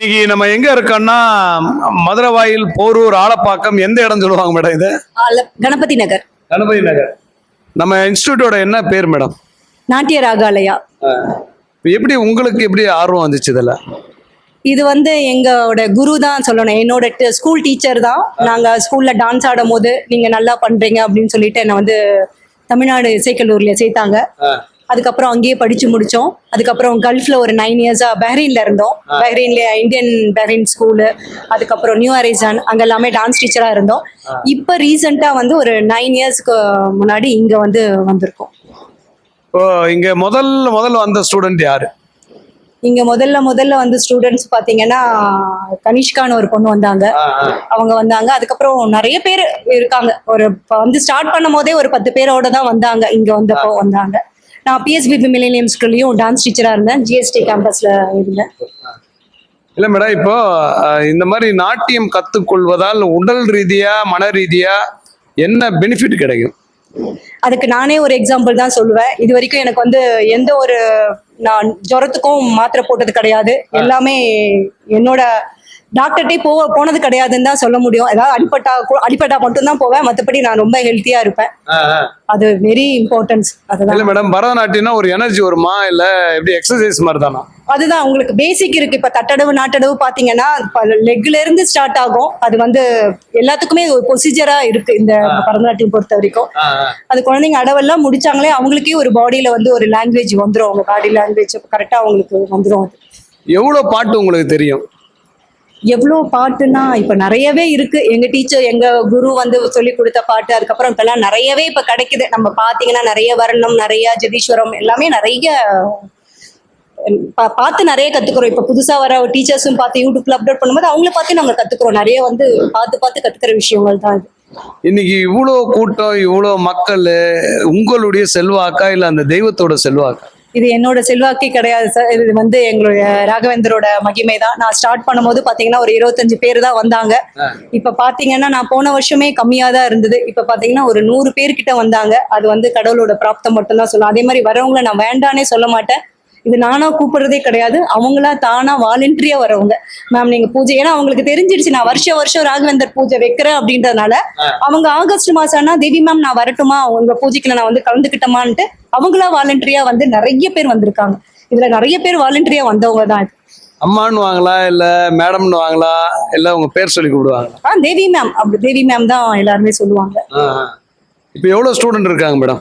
இன்னைக்கு நம்ம எங்க இருக்கோம்னா மதுரவாயில் போரூர் ஆலப்பாக்கம் எந்த இடம் சொல்லுவாங்க மேடம் இது? கணபதி நகர். கணபதி நகர். நம்ம இன்ஸ்டியூட்டோட என்ன பேர் மேடம்? நாட்டிய ராகாலயா எப்படி உங்களுக்கு எப்படி ஆர்வம் வந்துச்சு இதுல? இது வந்து எங்களோட குரு தான் சொல்லணும். என்னோட ஸ்கூல் டீச்சர் தான். நாங்க ஸ்கூல்ல டான்ஸ் ஆடும் போது நீங்க நல்லா பண்றீங்க அப்படின்னு சொல்லிட்டு என்னை வந்து தமிழ்நாடு இசைக்கல்லூரில சேர்த்தாங்க. அதுக்கப்புறம் அங்கேயே படிச்சு முடிச்சோம். அதுக்கப்புறம் கல்ஃப்ல ஒரு நைன் இயர்ஸா பஹ்ரைன்ல இருந்தோம். பஹ்ரைன்ல இந்தியன் பஹ்ரைன் ஸ்கூலு அதுக்கப்புறம் நியூ அரிசான் அங்க எல்லாமே டான்ஸ் டீச்சரா இருந்தோம். இப்போ ரீசெண்டா வந்து ஒரு நைன் இயர்ஸ்க்கு முன்னாடி இங்க வந்து வந்திருக்கோம். இப்போ இங்க முதல் முதல்ல வந்த ஸ்டூடெண்ட் யாரு? இங்க முதல்ல முதல்ல வந்து ஸ்டூடெண்ட்ஸ் பாத்தீங்கன்னா கனிஷ்கான்னு ஒரு பொண்ணு வந்தாங்க. அவங்க வந்தாங்க. அதுக்கப்புறம் நிறைய பேர் இருக்காங்க. ஒரு வந்து ஸ்டார்ட் பண்ணும் போதே ஒரு பத்து பேரோட தான் வந்தாங்க. இங்க வந்தப்போ வந்தாங்க. நான் பிஎஸ்பிபி மில்லேனியம் ஸ்கூல்லையும் டான்ஸ் டீச்சரா இருந்தேன். ஜிஎஸ்டி கேம்பஸ்ல இருந்தேன். இல்ல மேடம் இப்போ இந்த மாதிரி நாட்டியம் கத்துக்கொள்வதால் உடல் ரீதியா மன ரீதியா என்ன பெனிஃபிட் கிடைக்கும்? அதுக்கு நானே ஒரு எக்ஸாம்பிள் தான் சொல்லுவேன். இது வரைக்கும் எனக்கு வந்து எந்த ஒரு நான் ஜுரத்துக்கும் மாத்திரை போட்டது கிடையாது. எல்லாமே என்னோட டாக்டர்கிட்டே போ போனது கிடையாதுன்னு தான் சொல்ல முடியும். ஏதாவது அடிப்பட்டா அடிப்பட்டா மட்டும்தான் போவேன். மற்றபடி நான் ரொம்ப ஹெல்த்தியா இருப்பேன். அது வெரி இம்பார்ட்டன்ஸ் அதுதான். இல்ல மேடம் பரதநாட்டியம்னா ஒரு எனர்ஜி வருமா? இல்ல எப்படி எக்ஸசைஸ் மாதிரி தானா அதுதான் உங்களுக்கு பேசிக் இருக்கு. இப்ப தட்டடவு நாட்டடவு பாத்தீங்கன்னா லெக்ல இருந்து ஸ்டார்ட் ஆகும். அது வந்து எல்லாத்துக்குமே ஒரு ப்ரொசீஜரா இருக்கு இந்த பரதநாட்டியம் பொறுத்த வரைக்கும். அது குழந்தைங்க அடவெல்லாம் முடிச்சாங்களே அவங்களுக்கே ஒரு பாடியில வந்து ஒரு லாங்குவேஜ் வந்துரும். அவங்க பாடி லாங்குவேஜ் கரெக்டா அவங்களுக்கு வந்துரும் அது. எவ்வளவு பாட்டு உங்களுக்கு தெரியும்? எவ்வளோ பாட்டுன்னா இப்போ நிறையவே இருக்கு. எங்க டீச்சர் எங்க குரு வந்து சொல்லி கொடுத்த பாட்டு அதுக்கப்புறம் இப்பெல்லாம் நிறையவே இப்போ கிடைக்குது. நம்ம பார்த்தீங்கன்னா நிறைய வர்ணம் நிறைய ஜெதீஸ்வரம் எல்லாமே நிறைய பா- பார்த்து நிறைய கத்துக்கிறோம். இப்போ புதுசாக வர டீச்சர்ஸும் பார்த்து யூடியூப்ல அப்லோட் பண்ணும்போது அவங்கள பார்த்து நம்ம கத்துக்கிறோம். நிறைய வந்து பார்த்து பார்த்து கத்துக்கிற விஷயங்கள் தான் இது. இன்னைக்கு இவ்வளோ கூட்டம் இவ்வளோ மக்கள் உங்களுடைய செல்வாக்கா இல்லை அந்த தெய்வத்தோட செல்வாக்கா? இது என்னோட செல்வாக்கே கிடையாது சார். இது வந்து எங்களுடைய ராகவேந்தரோட மகிமை தான் நான் ஸ்டார்ட் பண்ணும்போது பாத்தீங்கன்னா ஒரு இருபத்தஞ்சு பேர் தான் வந்தாங்க. இப்ப பாத்தீங்கன்னா நான் போன வருஷமே கம்மியா தான் இருந்தது. இப்ப பாத்தீங்கன்னா ஒரு நூறு பேர்கிட்ட வந்தாங்க. அது வந்து கடவுளோட பிராப்தம் மட்டும்தான் சொல்லுவேன் அதே மாதிரி வரவங்கள நான் வேண்டானே சொல்ல மாட்டேன். இது நானா கூப்பிடுறதே கிடையாது. அவங்களா தானா வாலண்டரியா வரவங்க. மேம் நீங்க பூஜை ஏன்னா அவங்களுக்கு தெரிஞ்சிடுச்சு நான் வருஷம் வருஷம் ராகவேந்தர் பூஜை வைக்கிறேன் அப்படின்றதுனால அவங்க ஆகஸ்ட் மாசம்னா தேவி மேம் நான் வரட்டுமா? உங்க பூஜைக்கு நான் வந்து கலந்துக்கிட்டோமான்ட்டு அவங்களா வாலண்டரியா வந்து நிறைய பேர் வந்திருக்காங்க. இதுல நிறைய பேர் வாலண்டரியா வந்தவங்க தான். அம்மான்னு வாங்களா இல்ல மேடம்னு வாங்களா? இல்ல உங்க பேர் சொல்லி கூப்பிடுவாங்களா? ஆ தேவி மேம் அப்படி தேவி மேம் தான் எல்லாருமே சொல்லுவாங்க. இப்போ எவ்வளவு ஸ்டூடெண்ட் இருக்காங்க மேடம்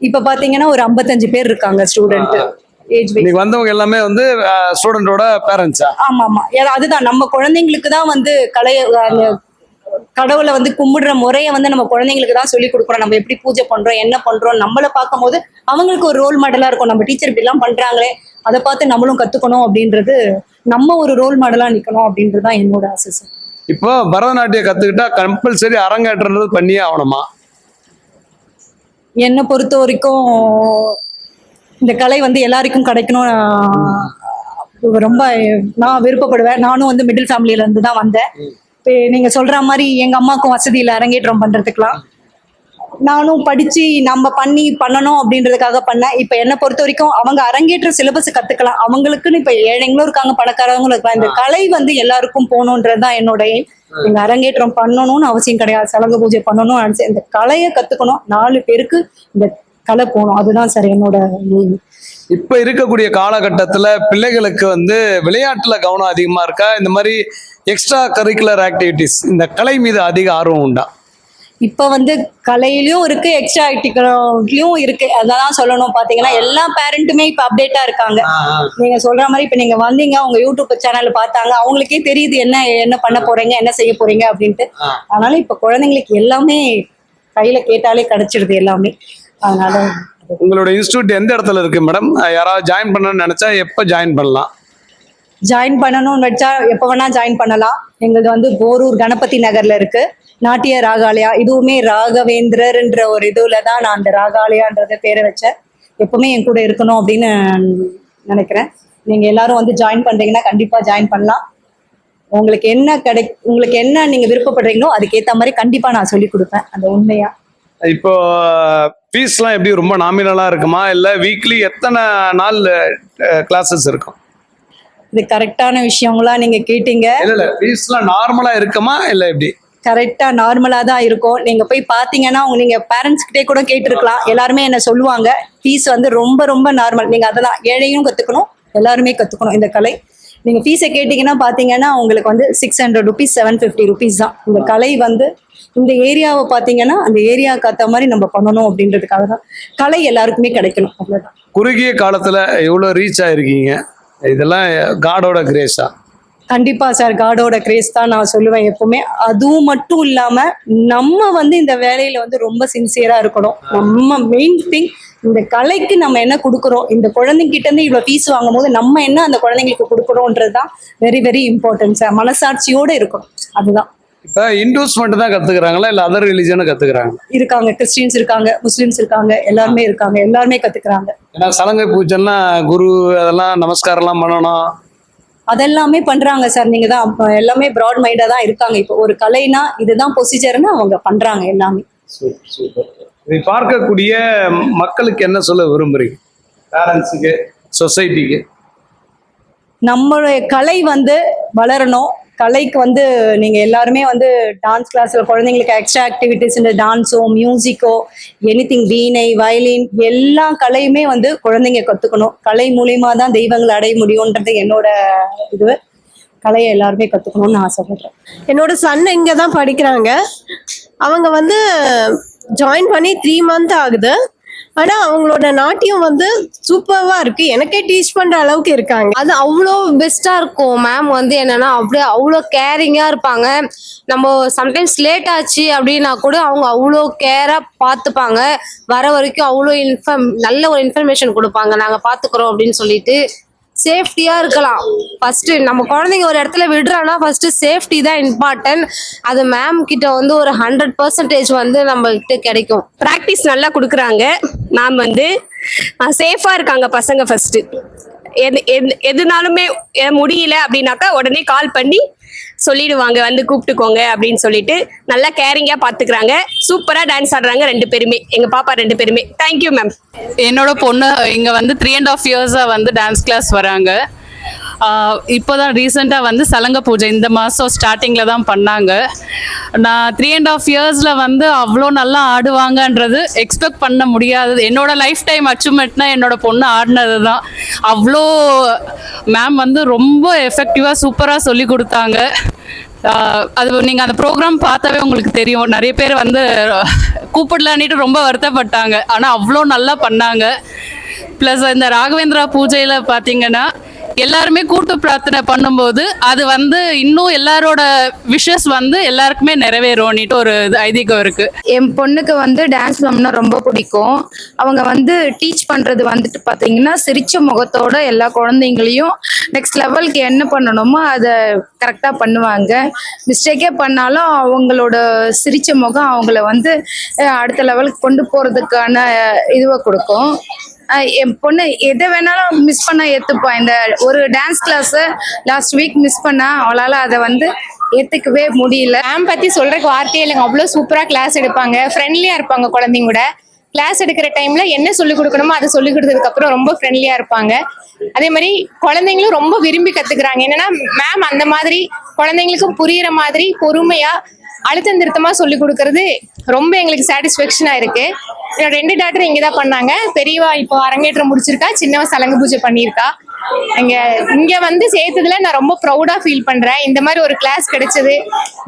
இப்ப பாத்தீங்கன்னா ஒரு 55 பேர் இருக்காங்க ஸ்டூடெண்ட் ஏஜ் இன்னைக்கு வந்தவங்க எல்லாமே வந்து ஸ்டூடெண்டோட பேரண்ட்ஸா ஆமா ஆமா ஏன்னா அதுதான். நம்ம குழந்தைங்களுக்கு தான் வந்து கலைய அந்த கடவுளை வந்து கும்பிடுற முறையை வந்து நம்ம குழந்தைங்களுக்கு தான் சொல்லி கொடுக்குறோம். நம்ம எப்படி பூஜை பண்றோம் என்ன பண்றோம் நம்மளை பார்க்கும்போது அவங்களுக்கு ஒரு ரோல் மாடலா இருக்கும். நம்ம டீச்சர் இப்படி எல்லாம் பண்றாங்களே அதை பார்த்து நம்மளும் கத்துக்கணும் அப்படின்றது நம்ம ஒரு ரோல் மாடலா நிக்கணும் அப்படின்றது தான் என்னோட ஆசை சார் இப்போ பரதநாட்டியம் கத்துக்கிட்டா கம்பல்சரி அரங்கேற்றறது பண்ணியே ஆகணுமா? என்னை பொறுத்த வரைக்கும் இந்த கலை வந்து எல்லாருக்கும் கிடைக்கணும். ரொம்ப நான் விருப்பப்படுவேன். நானும் வந்து மிடில் ஃபேமிலியில இருந்து தான் வந்தேன். இப்போ நீங்க சொல்ற மாதிரி எங்க அம்மாவுக்கும் வசதி இல்லை. அரங்கேற்றம் பண்றதுக்கெல்லாம். நானும் படிச்சு நம்ம பண்ணி பண்ணணும் அப்படின்றதுக்காக பண்ணேன். இப்ப என்னை பொறுத்த வரைக்கும் அவங்க அரங்கேற்ற சிலபஸ் கத்துக்கலாம். அவங்களுக்குன்னு இப்ப ஏழைங்களும் இருக்காங்க பணக்காரவங்களும் இருக்காங்க. இந்த கலை வந்து எல்லாருக்கும் போகணுன்றது தான் என்னோட aim. நீங்க அரங்கேற்றம் பண்ணணும்னு அவசியம் கிடையாது. சலங்க பூஜை பண்ணணும் இந்த கலையை கத்துக்கணும். நாலு பேருக்கு இந்த கலை போகணும். அதுதான் சார் என்னோட. இப்ப இருக்கக்கூடிய காலகட்டத்துல பிள்ளைகளுக்கு வந்து விளையாட்டுல கவனம் அதிகமா இருக்கா? இந்த மாதிரி எக்ஸ்ட்ரா கரிக்குலர் ஆக்டிவிட்டிஸ் இந்த கலை மீது அதிக ஆர்வம் உண்டா? இப்ப வந்து கலையிலயும் இருக்கு எக்ஸ்ட்ரா ஆக்டிவிட்டிலயும் இருக்கு. அதான் சொல்லணும். பாத்தீங்கன்னா எல்லா பேரண்ட்டுமே இப்ப அப்டேட்டா இருக்காங்க. நீங்க சொல்ற மாதிரி இப்ப நீங்க வந்தீங்க உங்க யூடியூப் சேனல் பார்த்தாங்க அவங்களுக்கே தெரியுது என்ன என்ன பண்ண போறீங்க என்ன செய்ய போறீங்க அப்படின்ட்டு. அதனால இப்ப குழந்தைங்களுக்கு எல்லாமே கையில கேட்டாலே கிடைச்சிடுது எல்லாமே. அதனால உங்களோட இன்ஸ்டியூட் எந்த இடத்துல இருக்கு மேடம் யாராவது ஜாயின் பண்ணணும்னு நினைச்சா எப்ப ஜாயின் பண்ணலாம்? ஜாயின் பண்ணணும்னு வச்சா எப்ப வேணா ஜாயின் பண்ணலாம். எங்களுக்கு வந்து போரூர் கணபதி நகர்ல இருக்கு. நாட்டிய ராகாலயா. இதுவுமே ராகவேந்திரர்ன்ற ஒரு இதுல தான் நான் அந்த ராகாலயான்றத பேரை வச்சேன். எப்பவுமே என் கூட இருக்கணும் அப்படின்னு நினைக்கிறேன். நீங்க எல்லாரும் வந்து ஜாயின் பண்றீங்கன்னா கண்டிப்பா ஜாயின் பண்ணலாம். உங்களுக்கு என்ன கிடை உங்களுக்கு என்ன நீங்க விருப்பப்படுறீங்களோ அதுக்கேத்த மாதிரி கண்டிப்பா நான் சொல்லி கொடுப்பேன். அந்த உண்மையா? இப்போ ஃபீஸ்லாம் எப்படி ரொம்ப நாமினலா இருக்குமா? இல்ல வீக்லி எத்தனை நாள் கிளாஸஸ் இருக்கும்? இது கரெக்டான விஷயங்களா நீங்க கேட்டீங்க? இல்ல இல்ல. ஃபீஸ்லாம் நார்மலா இருக்குமா? இல்ல எப்படி? கரெக்டா நார்மலா தான் இருக்கும். நீங்க போய் பாத்தீங்கன்னா உங்க நீங்க பேரண்ட்ஸ் கிட்டே கூட கேட்டிருக்கலாம். எல்லாருமே என்ன சொல்லுவாங்க ஃபீஸ் வந்து ரொம்ப ரொம்ப நார்மல் நீங்க அதெல்லாம் ஏழையும் கத்துக்கணும் எல்லாருமே கத்துக்கணும் இந்த கலை. நீங்க ஃபீஸை கேட்டீங்கன்னா பாத்தீங்கன்னா உங்களுக்கு வந்து six hundred rupees seven fifty rupees தான். இந்த கலை வந்து இந்த ஏரியாவை பாத்தீங்கன்னா அந்த ஏரியாவுக்கு ஏற்ற மாதிரி நம்ம பண்ணணும் அப்படின்றதுக்காக தான். கலை எல்லாருக்குமே கிடைக்கணும். அவ்வளவுதான். குறுகிய காலத்துல எவ்வளவு ரீச் ஆயிருக்கீங்க? இதெல்லாம் காடோட கிரேஸா கண்டிப்பா சார் காடோட கிரேஸ் தான் நான் சொல்லுவேன் எப்பவுமே. அதுவும் மட்டும் இல்லாம நம்ம வந்து இந்த வேலையில வந்து ரொம்ப சின்சியரா இருக்கணும். நம்ம மெயின் திங் இந்த கலைக்கு நம்ம என்ன கொடுக்குறோம்? இந்த குழந்தைங்க கிட்ட இருந்து இவ்வளவு ஃபீஸ் வாங்கும் போது நம்ம என்ன அந்த குழந்தைங்களுக்கு கொடுக்குறோன்றது தான் வெரி வெரி இம்பார்ட்டன்ட் சார் மனசாட்சியோட இருக்கணும். அதுதான். இப்ப இண்டூஸ் மட்டும் தான் கத்துக்கிறாங்களா? இல்ல அதர் ரிலிஜனும் கத்துக்கிறாங்க? இருக்காங்க கிறிஸ்டியன்ஸ் இருக்காங்க முஸ்லிம்ஸ் இருக்காங்க எல்லாருமே இருக்காங்க எல்லாருமே கத்துக்கிறாங்க. ஏன்னா சலங்கை பூஜைலாம் குரு அதெல்லாம் நமஸ்காரம்லாம் பண்ணணும். அதெல்லாமே பண்றாங்க சார் நீங்க தான் எல்லாமே ப்ராட் மைண்டா தான் இருக்காங்க. இப்போ ஒரு கலைனா இதுதான் ப்ரொசீஜர்னு அவங்க பண்றாங்க எல்லாமே. இதை பார்க்கக்கூடிய மக்களுக்கு என்ன சொல்ல விரும்புறீங்க? பேரண்ட்ஸுக்கு சொசைட்டிக்கு நம்மளுடைய கலை வந்து வளரணும். கலைக்கு வந்து நீங்க எல்லாருமே வந்து டான்ஸ் கிளாஸ்ல குழந்தைங்களுக்கு எக்ஸ்ட்ரா ஆக்டிவிட்டிஸ் இந்த டான்ஸோ மியூசிக்கோ எனிதிங் வீணை வயலின் எல்லா கலையுமே வந்து குழந்தைங்க கத்துக்கணும். கலை மூலியமா தான் தெய்வங்களை அடைய முடியும்ன்றது என்னோட இது. கலையை எல்லாருமே கத்துக்கணும்னு ஆசைப்படுறேன் என்னோட சன் இங்கே தான் படிக்கிறாங்க. அவங்க வந்து ஜாயின் பண்ணி த்ரீ மந்த் ஆகுது. ஆனால் அவங்களோட நாட்டியம் வந்து சூப்பராக இருக்கு. எனக்கே டீச் பண்ணுற அளவுக்கு இருக்காங்க. அது அவ்வளோ பெஸ்ட்டாக இருக்கும் மேம் வந்து என்னன்னா அப்படியே அவ்வளோ கேரிங்காக இருப்பாங்க. நம்ம சம்டைம்ஸ் லேட் ஆச்சு அப்படின்னா கூட அவங்க அவ்வளோ கேராக பார்த்துப்பாங்க. வர வரைக்கும் அவ்வளோ இன்ஃபர்ம் நல்ல ஒரு இன்ஃபர்மேஷன் கொடுப்பாங்க. நாங்கள் பார்த்துக்குறோம் அப்படின்னு சொல்லிட்டு சேஃப்டியா இருக்கலாம். ஃபர்ஸ்ட் நம்ம குழந்தைங்க ஒரு இடத்துல விடுறோம்னா ஃபர்ஸ்ட் சேஃப்டி தான் இம்பார்ட்டன்ட் அது மேம் கிட்ட வந்து ஒரு ஹண்ட்ரட் பர்சன்டேஜ் வந்து நம்ம கிட்ட கிடைக்கும். ப்ராக்டிஸ் நல்லா கொடுக்குறாங்க. மேம் வந்து சேஃபாக இருக்காங்க பசங்க ஃபர்ஸ்ட் எது எது எதுனாலுமே முடியல அப்படின்னாக்கா உடனே கால் பண்ணி சொல்லிடுவாங்க வந்து கூப்பிட்டுக்கோங்க அப்படின்னு சொல்லிட்டு நல்லா கேரிங்காக பார்த்துக்கிறாங்க சூப்பராக டான்ஸ் ஆடுறாங்க ரெண்டு பேருமே. எங்கள் பாப்பா ரெண்டு பேருமே. தேங்க்யூ மேம் என்னோட பொண்ணு இங்கே வந்து த்ரீ அண்ட் ஆஃப் இயர்ஸாக வந்து டான்ஸ் கிளாஸ் வராங்க. இப்போ தான் ரீசெண்டாக வந்து சலங்க பூஜை இந்த மாதம் ஸ்டார்டிங்கில் தான் பண்ணாங்க. நான் த்ரீ அண்ட் ஆஃப் இயர்ஸில் வந்து அவ்வளோ நல்லா ஆடுவாங்கன்றது எக்ஸ்பெக்ட் பண்ண முடியாதது. என்னோட லைஃப் டைம் அச்சீவ்மெண்ட்னா என்னோட பொண்ணு ஆடினது தான் அவ்வளோ மேம் வந்து ரொம்ப எஃபெக்டிவாக சூப்பராக சொல்லி கொடுத்தாங்க. அது நீங்கள் அந்த ப்ரோக்ராம் பார்த்தாவே உங்களுக்கு தெரியும். நிறைய பேர் வந்து கூப்பிடலான்ட்டு ரொம்ப வருத்தப்பட்டாங்க. ஆனால் அவ்வளோ நல்லா பண்ணாங்க. ப்ளஸ் இந்த ராகவேந்திரா பூஜையில் பார்த்தீங்கன்னா எல்லாருமே கூட்டு பிரார்த்தனை பண்ணும்போது அது வந்து இன்னும் எல்லாரோட விஷஸ் வந்து எல்லாருக்குமே நிறைவேறும்னுட்டு ஒரு இது ஐதீகம் இருக்கு. என் பொண்ணுக்கு வந்து டான்ஸ் மேம்னா ரொம்ப பிடிக்கும். அவங்க வந்து டீச் பண்றது வந்துட்டு பாத்தீங்கன்னா சிரிச்ச முகத்தோட எல்லா குழந்தைங்களையும் நெக்ஸ்ட் லெவலுக்கு என்ன பண்ணணுமோ அதை கரெக்டா பண்ணுவாங்க. மிஸ்டேக்கே பண்ணாலும் அவங்களோட சிரிச்ச முகம் அவங்கள வந்து அடுத்த லெவலுக்கு கொண்டு போறதுக்கான இதுவை கொடுக்கும். என் பொண்ணு எதை வேணாலும் மிஸ் பண்ண ஏத்துப்பா. இந்த ஒரு dance class last week miss பண்ணா அவளால அதை வந்து ஏத்துக்கவே முடியல. மேம் பத்தி சொல்றதுக்கு வார்த்தையே இல்லைங்க. அவ்வளோ சூப்பரா கிளாஸ் எடுப்பாங்க. ஃப்ரெண்ட்லியா இருப்பாங்க குழந்தைங்க கூட. கிளாஸ் எடுக்கிற டைம்ல என்ன சொல்லிக் கொடுக்கணுமோ அதை சொல்லிக் கொடுத்ததுக்கு அப்புறம் ரொம்ப ஃப்ரெண்ட்லியா இருப்பாங்க. அதே மாதிரி குழந்தைங்களும் ரொம்ப விரும்பி கத்துக்கிறாங்க. என்னன்னா மேம் அந்த மாதிரி குழந்தைங்களுக்கும் புரியுற மாதிரி பொறுமையா அழுத்தம் திருத்தமா சொல்லி கொடுக்கறது ரொம்ப எங்களுக்கு சாட்டிஸ்ஃபேக்ஷனா இருக்கு. என்னோட ரெண்டு டாக்டர் இங்கே தான் பண்ணாங்க. பெரியவா இப்போ அரங்கேற்றம் முடிச்சிருக்கா சின்னவா சலங்கு பூஜை பண்ணியிருக்கா. இங்க இங்க வந்து சேர்த்ததுல நான் ரொம்ப ப்ரௌடா ஃபீல் பண்றேன். இந்த மாதிரி ஒரு கிளாஸ் கிடைச்சது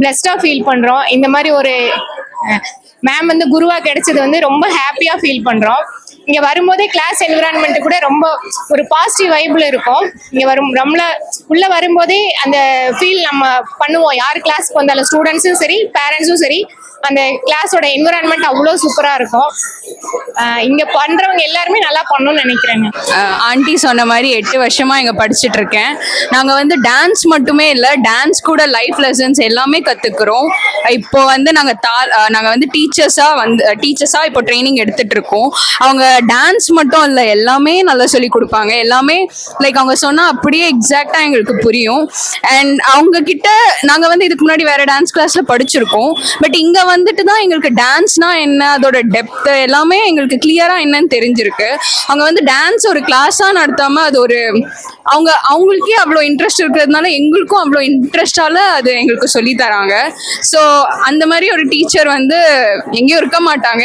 பிளஸ்டா ஃபீல் பண்றோம். இந்த மாதிரி ஒரு மேம் வந்து குருவா கிடைச்சது வந்து ரொம்ப ஹாப்பியா ஃபீல் பண்றோம். இங்க வரும்போதே கிளாஸ் என்விரான்மெண்ட் கூட ரொம்ப ஒரு பாசிட்டிவ் வைப்ல இருக்கும். இங்க வரும் நம்மள உள்ள வரும்போதே அந்த ஃபீல் நம்ம பண்ணுவோம். யார் கிளாஸ்க்கு வந்தாலும் ஸ்டூடெண்ட்ஸும் சரி பேரண்ட்ஸும் சரி அந்த கிளாஸோட என்விரான்மெண்ட் அவ்வளோ சூப்பராக இருக்கும். இங்கே பண்ணுறவங்க எல்லாருமே நல்லா பண்ணணும்னு நினைக்கிறேங்க. ஆண்டி சொன்ன மாதிரி எட்டு வருஷமாக இங்கே படிச்சுட்டு இருக்கேன். நாங்கள் வந்து டான்ஸ் மட்டுமே இல்லை டான்ஸ் கூட லைஃப் லெசன்ஸ் எல்லாமே கற்றுக்குறோம் இப்போ வந்து நாங்கள் தா நாங்கள் வந்து டீச்சர்ஸாக வந்து டீச்சர்ஸாக இப்போ ட்ரைனிங் எடுத்துகிட்டு இருக்கோம். அவங்க டான்ஸ் மட்டும் இல்லை எல்லாமே நல்லா சொல்லி கொடுப்பாங்க. எல்லாமே லைக் அவங்க சொன்னால் அப்படியே எக்ஸாக்டாக எங்களுக்கு புரியும். அண்ட் அவங்க கிட்ட நாங்கள் வந்து இதுக்கு முன்னாடி வேறு டான்ஸ் கிளாஸில் படிச்சிருக்கோம். பட் இங்கே வந்துட்டு தான் எங்களுக்கு டான்ஸ்னா என்ன அதோட டெப்த் எல்லாமே எங்களுக்கு கிளியரா என்னன்னு தெரிஞ்சிருக்கு. அவங்க வந்து டான்ஸ் ஒரு கிளாஸா நடத்தாம அது ஒரு அவங்க அவங்களுக்கே அவ்வளோ இன்ட்ரெஸ்ட் இருக்கிறதுனால எங்களுக்கும் அவ்வளோ இன்ட்ரெஸ்டால அது எங்களுக்கு சொல்லி தராங்க. ஸோ அந்த மாதிரி ஒரு டீச்சர் வந்து எங்கேயும் இருக்க மாட்டாங்க.